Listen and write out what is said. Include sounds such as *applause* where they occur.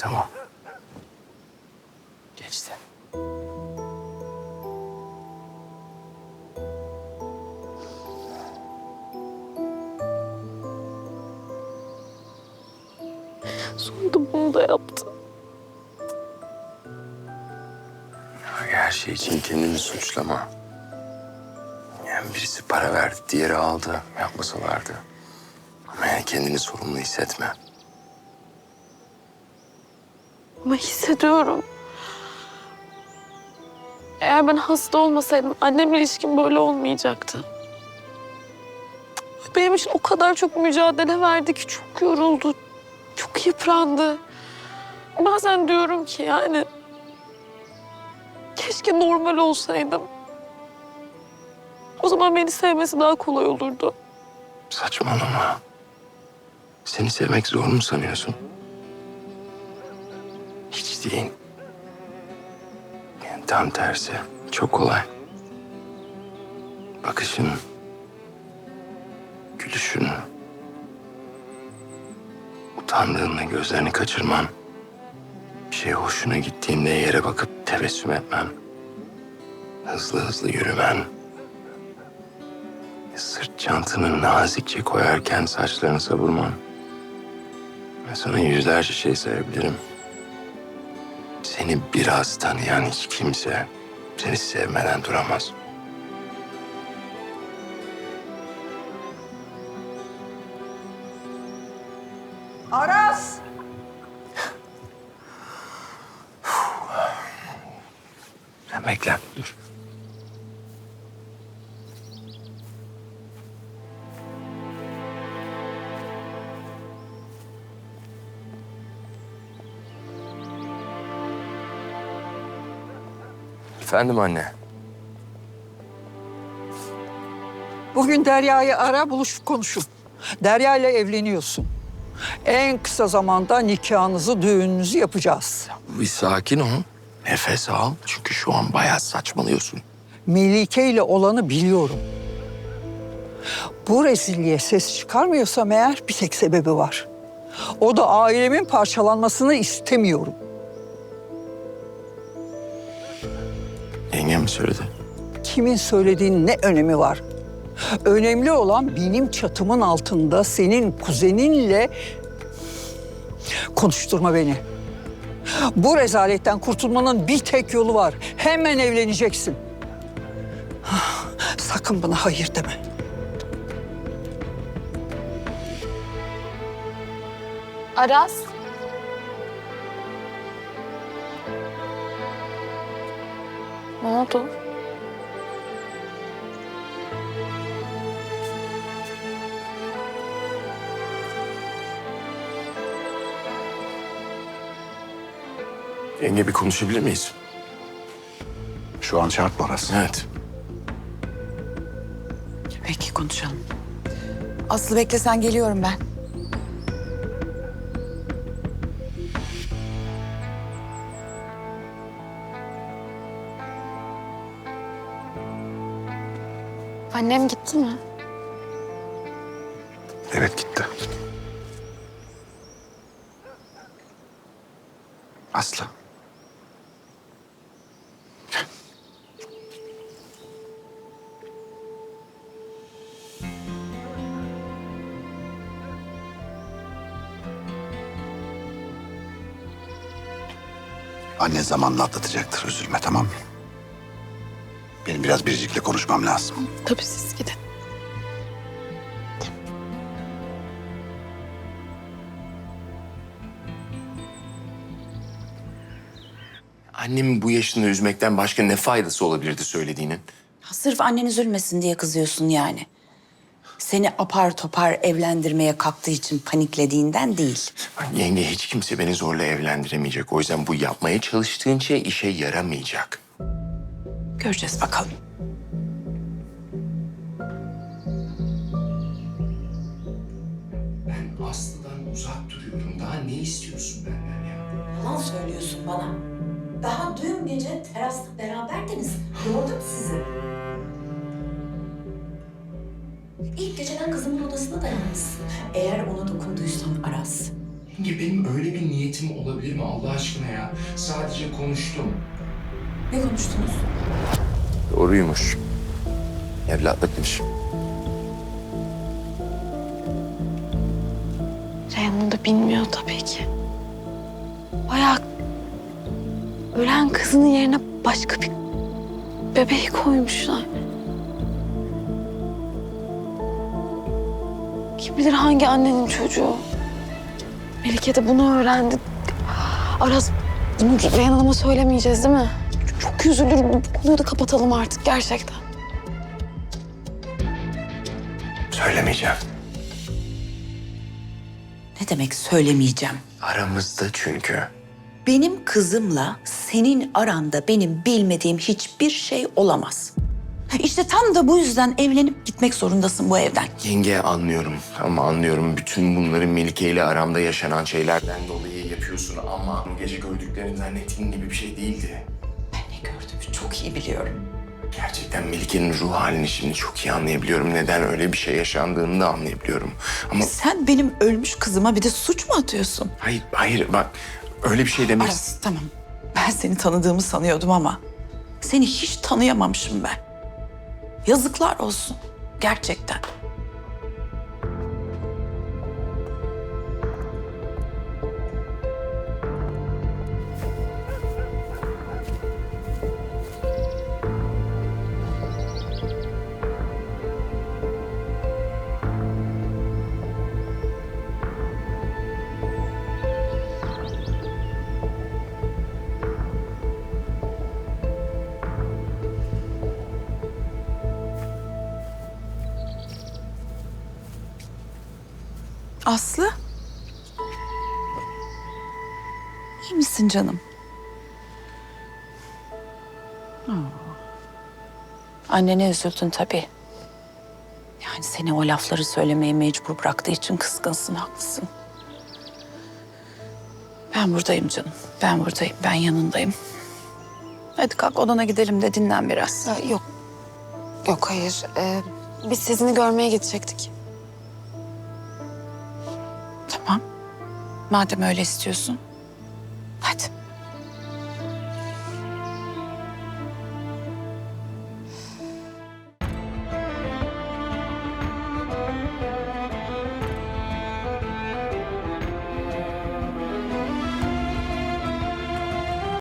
Tamam. Geçti. Sonunda bunu da yaptı. Her şey için kendini suçlama. Yani birisi para verdi, diğeri aldı. Yapmasalardı. Ama yani kendini sorumlu hissetme. Ama hissediyorum. Eğer ben hasta olmasaydım annemle ilişkim böyle olmayacaktı. Benim için o kadar çok mücadele verdi ki çok yoruldu. Çok yıprandı. Bazen diyorum ki yani keşke normal olsaydım. O zaman beni sevmesi daha kolay olurdu. Saçmalama. Seni sevmek zor mu sanıyorsun? Değil. Yani tam tersi. Çok kolay. Bakışın, gülüşün, utandığında gözlerini kaçırman, bir şey hoşuna gittiğinde yere bakıp tebessüm etmen, hızlı hızlı yürümen, sırt çantanı nazikçe koyarken saçlarını savurman. Ve sana yüzlerce şey sayabilirim. Seni biraz tanıyan hiç kimse seni sevmeden duramaz. Aras! Sen bekle, dur. Efendim anne. Bugün Derya'yı ara buluşup konuşun. Derya ile evleniyorsun. En kısa zamanda nikahınızı, düğününüzü yapacağız. Bir sakin ol. Nefes al. Çünkü şu an bayağı saçmalıyorsun. Melike ile olanı biliyorum. Bu rezilliğe ses çıkarmıyorsam eğer bir tek sebebi var. O da ailemin parçalanmasını istemiyorum. Mi söyledi? Kimin söylediğinin ne önemi var? Önemli olan benim çatımın altında senin kuzeninle konuşturma beni. Bu rezaletten kurtulmanın bir tek yolu var. Hemen evleneceksin. *sighs* Sakın bana hayır deme. Aras. Ne oldu? Yenge bir konuşabilir miyiz? Şu an şart mı Aras? Evet. Peki konuşalım. Aslı beklesen geliyorum ben. Annem gitti mi? Evet gitti. Aslı. Annen zamanla atlatacaktır. Üzülme tamam mı? Benim biraz Biricik'le konuşmam lazım. Tabii siz gidin. Annemin bu yaşında üzmekten başka ne faydası olabilirdi söylediğinin? Ha, Sırf annen üzülmesin diye kızıyorsun yani. Seni apar topar evlendirmeye kalktığı için paniklediğinden değil. Yenge hiç kimse beni zorla evlendiremeyecek. O yüzden bu yapmaya çalıştığın şey işe yaramayacak. Göreceğiz bakalım. Ben Aslı'dan uzak duruyorum. Daha ne istiyorsun benden ya? Yalan söylüyorsun bana. Daha dün gece terasta beraberdiniz. Gördüm sizi. İlk geceden kızımın odasına da yalnızsın. Eğer ona dokunduysan Aras, Yenge benim öyle bir niyetim olabilir mi Allah aşkına ya? Sadece konuştum. Ne konuştunuz? Doğruymuş. Evlatlıkmış. Reyhan'ın da bilmiyor tabii ki. Bayağı ölen kızının yerine başka bir bebeği koymuşlar. Kim bilir hangi annenin çocuğu. Melike de bunu öğrendi. Aras bunu Reyhan Hanım'a söylemeyeceğiz değil mi? Çok üzülür. Bu konuyu da kapatalım artık gerçekten. Söylemeyeceğim. Ne demek söylemeyeceğim? Aramızda çünkü. Benim kızımla senin aranda benim bilmediğim hiçbir şey olamaz. İşte tam da bu yüzden evlenip gitmek zorundasın bu evden. Yenge anlıyorum ama anlıyorum. Bütün bunları Melike ile aramda yaşanan şeylerden dolayı yapıyorsun ama bu gece gördüklerin zannettiğin gibi bir şey değildi. Gördüğümü çok iyi biliyorum. Gerçekten Melike'nin ruh halini şimdi çok iyi anlayabiliyorum. Neden öyle bir şey yaşandığını da anlayabiliyorum. Ama Sen benim ölmüş kızıma bir de suç mu atıyorsun? hayır, hayır bak öyle bir şey demek... Aras tamam. Ben seni tanıdığımı sanıyordum ama seni hiç tanıyamamışım ben. Yazıklar olsun. Gerçekten. Aslı? İyi misin canım? Hmm. Annene üzüldün tabii. Yani seni o lafları söylemeye mecbur bıraktığı için kızgınsın, haklısın. Ben buradayım canım. Ben buradayım. Ben yanındayım. Hadi kalk odana gidelim de dinlen biraz. Ya yok. Yok hayır. Ee, biz sizini görmeye gidecektik. Madem öyle istiyorsun.